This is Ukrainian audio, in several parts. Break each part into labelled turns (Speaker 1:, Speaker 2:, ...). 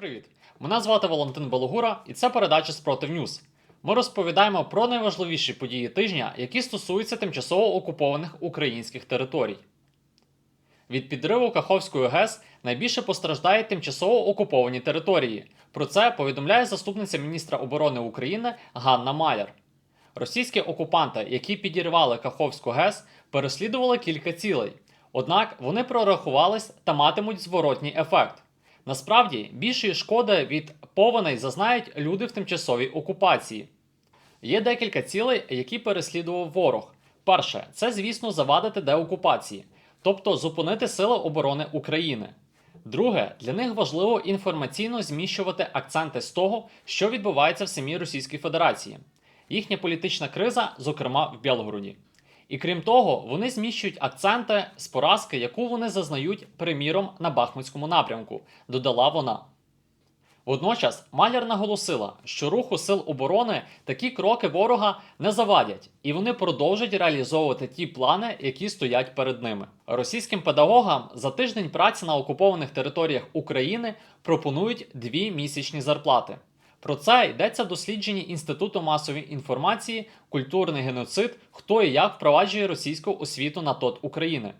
Speaker 1: привіт! Мене звати Валентин Балогура, і це передача Спротив Ньюз. Ми розповідаємо про найважливіші події тижня, які стосуються тимчасово окупованих українських територій. Від підриву Каховської ГЕС найбільше постраждають тимчасово окуповані території. Про це повідомляє заступниця міністра оборони України Ганна Маляр. Російські окупанти, які підірвали Каховську ГЕС, переслідували кілька цілей. Однак вони прорахувались та матимуть зворотній ефект. Насправді, більшої шкоди від повеней зазнають люди в тимчасовій окупації. Є декілька цілей, які переслідував ворог. Перше, це, звісно, завадити деокупації, тобто зупинити сили оборони України. Друге, для них важливо інформаційно зміщувати акценти з того, що відбувається в самій Російській Федерації, їхня політична криза, зокрема в Білгороді. І крім того, вони зміщують акценти з поразки, яку вони зазнають, приміром, на Бахмутському напрямку, додала вона. Водночас Маляр наголосила, що руху сил оборони такі кроки ворога не завадять, і вони продовжать реалізовувати ті плани, які стоять перед ними. Російським педагогам за тиждень праці на окупованих територіях України пропонують дві місячні зарплати. Про це йдеться в дослідженні Інституту масової інформації Культурний геноцид, хто і як впроваджує російську освіту на ТОТ України.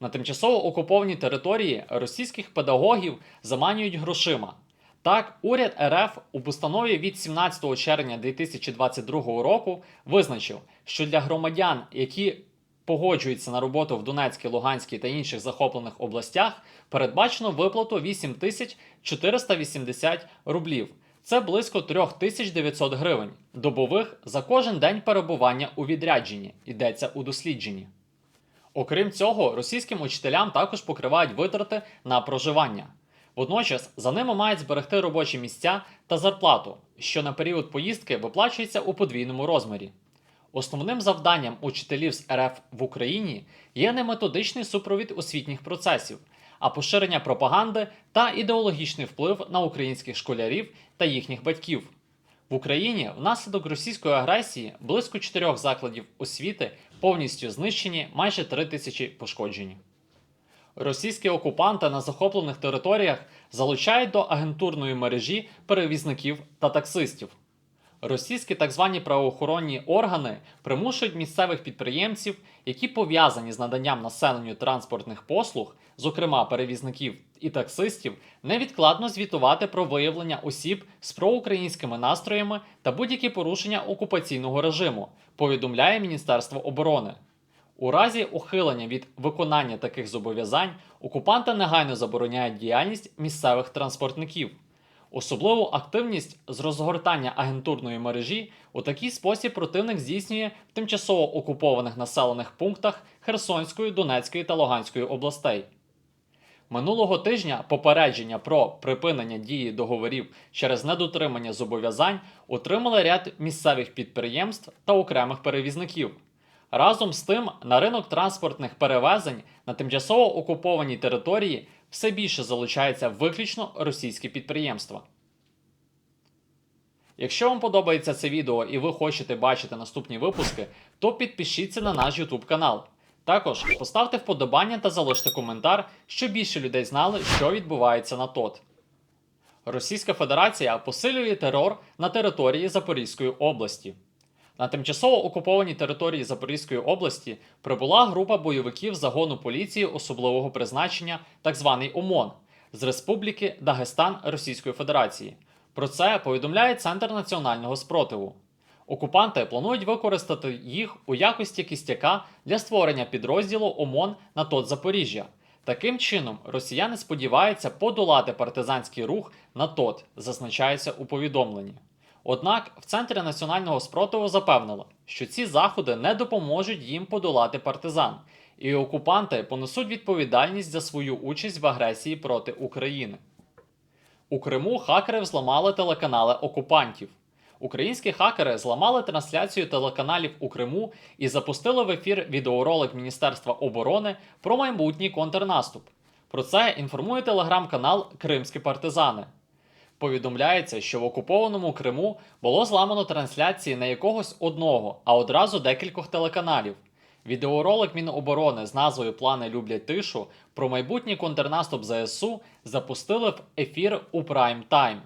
Speaker 1: На тимчасово окупованій території російських педагогів заманюють грошима. Так, уряд РФ у постанові від 17 червня 2022 року визначив, що для громадян, які погоджуються на роботу в Донецькій, Луганській та інших захоплених областях, передбачено виплату 8480 рублів. Це близько 3900 гривень добових за кожен день перебування у відрядженні, йдеться у дослідженні. Окрім цього, російським учителям також покривають витрати на проживання. Водночас за ними мають зберегти робочі місця та зарплату, що на період поїздки виплачується у подвійному розмірі. Основним завданням учителів з РФ в Україні є не методичний супровід освітніх процесів, а поширення пропаганди та ідеологічний вплив на українських школярів та їхніх батьків. В Україні внаслідок російської агресії близько чотирьох закладів освіти повністю знищені, майже три тисячі пошкоджені. Російські окупанти на захоплених територіях залучають до агентурної мережі перевізників та таксистів. Російські так звані правоохоронні органи примушують місцевих підприємців, які пов'язані з наданням населенню транспортних послуг, зокрема перевізників і таксистів, невідкладно звітувати про виявлення осіб з проукраїнськими настроями та будь-які порушення окупаційного режиму, повідомляє Міністерство оборони. У разі ухилення від виконання таких зобов'язань окупанти негайно забороняють діяльність місцевих транспортників. Особливу активність з розгортання агентурної мережі у такий спосіб противник здійснює в тимчасово окупованих населених пунктах Херсонської, Донецької та Луганської областей. Минулого тижня попередження про припинення дії договорів через недотримання зобов'язань отримали ряд місцевих підприємств та окремих перевізників. Разом з тим, на ринок транспортних перевезень на тимчасово окупованій території все більше залучаються виключно російські підприємства. Якщо вам подобається це відео і ви хочете бачити наступні випуски, то підпишіться на наш YouTube канал. Також поставте вподобання та залиште коментар, щоб більше людей знали, що відбувається на ТОТ. Російська Федерація посилює терор на території Запорізької області. На тимчасово окупованій території Запорізької області прибула група бойовиків загону поліції особливого призначення, так званий ОМОН, з Республіки Дагестан Російської Федерації. Про це повідомляє Центр національного спротиву. Окупанти планують використати їх у якості кістяка для створення підрозділу ОМОН на ТОТ Запоріжжя. Таким чином, росіяни сподіваються подолати партизанський рух на ТОТ, зазначається у повідомленні. Однак в центрі національного спротиву запевнили, що ці заходи не допоможуть їм подолати партизан, і окупанти понесуть відповідальність за свою участь в агресії проти України. У Криму хакери взламали телеканали окупантів. Українські хакери зламали трансляцію телеканалів у Криму і запустили в ефір відеоролик Міністерства оборони про майбутній контрнаступ. Про це інформує телеграм-канал Кримські партизани. Повідомляється, що в окупованому Криму було зламано трансляції не якогось одного, а одразу декількох телеканалів. Відеоролик Міноборони з назвою Плани люблять тишу про майбутній контрнаступ ЗСУ запустили в ефір у прайм тайм.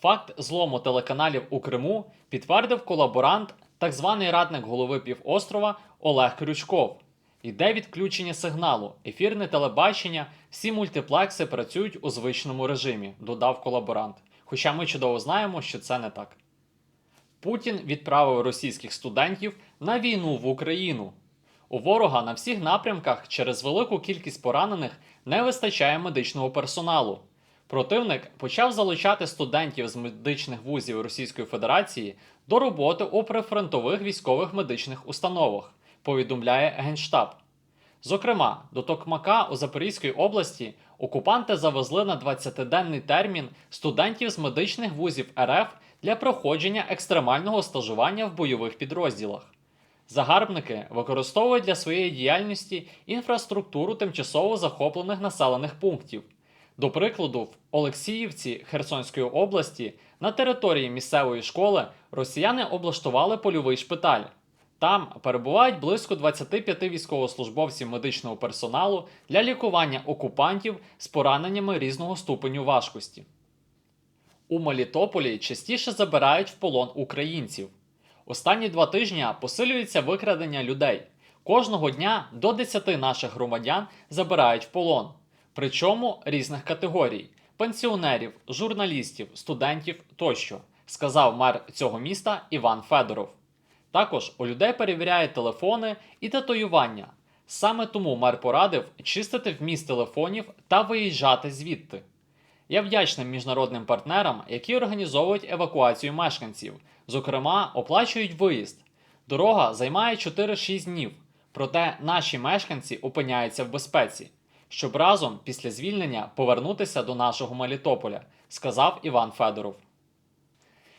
Speaker 1: Факт злому телеканалів у Криму підтвердив колаборант, так званий радник голови півострова Олег Крючков. Йде відключення сигналу, ефірне телебачення, всі мультиплекси працюють у звичному режимі, додав колаборант. Хоча ми чудово знаємо, що це не так. Путін відправив російських студентів на війну в Україну. У ворога на всіх напрямках через велику кількість поранених не вистачає медичного персоналу. Противник почав залучати студентів з медичних вузів Російської Федерації до роботи у прифронтових військових медичних установах, повідомляє Генштаб. Зокрема, до Токмака у Запорізькій області окупанти завезли на 20-денний термін студентів з медичних вузів РФ для проходження екстремального стажування в бойових підрозділах. Загарбники використовують для своєї діяльності інфраструктуру тимчасово захоплених населених пунктів. До прикладу, в Олексіївці Херсонської області на території місцевої школи росіяни облаштували польовий шпиталь. Там перебувають близько 25 військовослужбовців медичного персоналу для лікування окупантів з пораненнями різного ступеню важкості. У Мелітополі частіше забирають в полон українців. Останні два тижні посилюється викрадення людей. Кожного дня до 10 наших громадян забирають в полон. Причому різних категорій: пенсіонерів, журналістів, студентів тощо, сказав мер цього міста Іван Федоров. Також у людей перевіряють телефони і татуювання. Саме тому мер порадив чистити вміст телефонів та виїжджати звідти. Я вдячний міжнародним партнерам, які організовують евакуацію мешканців, зокрема, оплачують виїзд. Дорога займає 4-6 днів, проте наші мешканці опиняються в безпеці, щоб разом після звільнення повернутися до нашого Мелітополя, сказав Іван Федоров.